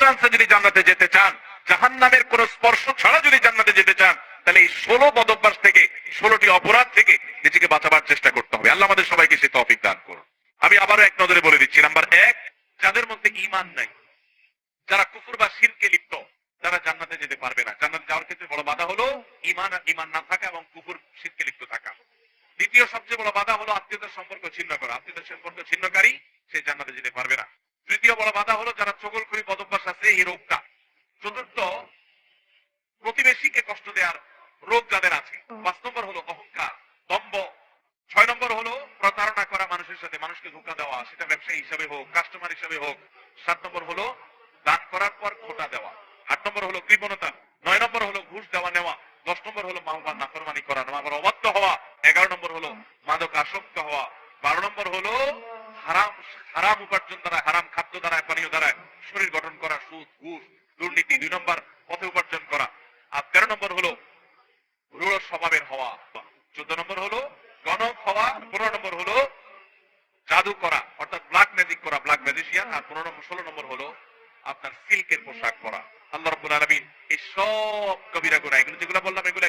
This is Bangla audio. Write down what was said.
চান্সে যদি জান্নাতে যেতে চান জাহান নামের কোন স্পর্শ ছাড়া যদি জান্নাতে যেতে চান, তাহলে এই ষোলো বদভ্যাস থেকে, ষোলোটি অপরাধ থেকে নিজেকে বাঁচাবার চেষ্টা করতে হবে। আল্লাহ আমাদের সবাইকে সে তফিক দান করুন। আমি আবারও এক নজরে বলে দিচ্ছি, নাম্বার এক, যাদের মধ্যে ইমান নাই, যারা কুকুর বা শিরকে লিপ্ত, তারা জান্নাতে যেতে পারবে না। জান্নাতে যাওয়ার ক্ষেত্রে বড় বাধা হলো ইমান ইমান না থাকা এবং কুকুর শিরকে লিপ্ত থাকা। দ্বিতীয় সবচেয়ে বড় বাধা হলো আত্মীয়তার সম্পর্ক ছিন্ন করা। আত্মীয়তার সম্পর্ক ছিন্নকারী, সে জান্নাতে যেতে পারবে না। তৃতীয় বড় বাধা হলো যারা চগলখড়ি আছে এই রোগটা চতুর্থ প্রতিবেশীকে কষ্ট দেওয়ার রোগ যাদের আছে। পাঁচ নম্বর হলো অহংকার দম্ভ। ছয় নম্বর হলো প্রতারণা করা মানুষের সাথে মানুষকে ধোকা দেওয়া সেটা ব্যবসায়ী হিসাবে হোক কাস্টমার হিসাবে হোক। সাত নম্বর হলো দান করার পর খোটা দেওয়া। আট নম্বর হলো কৃপণতা নয় নম্বর হলো ঘুষ দেওয়া নেওয়া দশ নম্বর হলো মাহবার নাফরমানি করা আবার অবাধ্য হওয়া এগারো নম্বর হলো মাদক আসক্ত হওয়া বারো নম্বর হলো হারাম হারাম উপার্জন দ্বারা হারাম খাদ্য দ্বারা পানীয় দ্বারা শরীর গঠন করা, সুদ, ঘুষ, দুর্নীতি দুই নম্বর পথে উপার্জন করা। আর তেরো নম্বর হলো রূঢ় স্বভাবের হওয়া। চোদ্দ নম্বর হলো গণক হওয়া, পনেরো নম্বর হলো জাদু করা, অর্থাৎ ব্ল্যাক ম্যাজিক করা ব্ল্যাক ম্যাজিশিয়ান আর পনেরো নম্বর, ষোলো নম্বর হলো আপনার সিল্কের পোশাক পরা। আল্লাহ রব্বুল আলমিন এই সব কবিরা গুণা এগুলো যেগুলো বললাম, এগুলো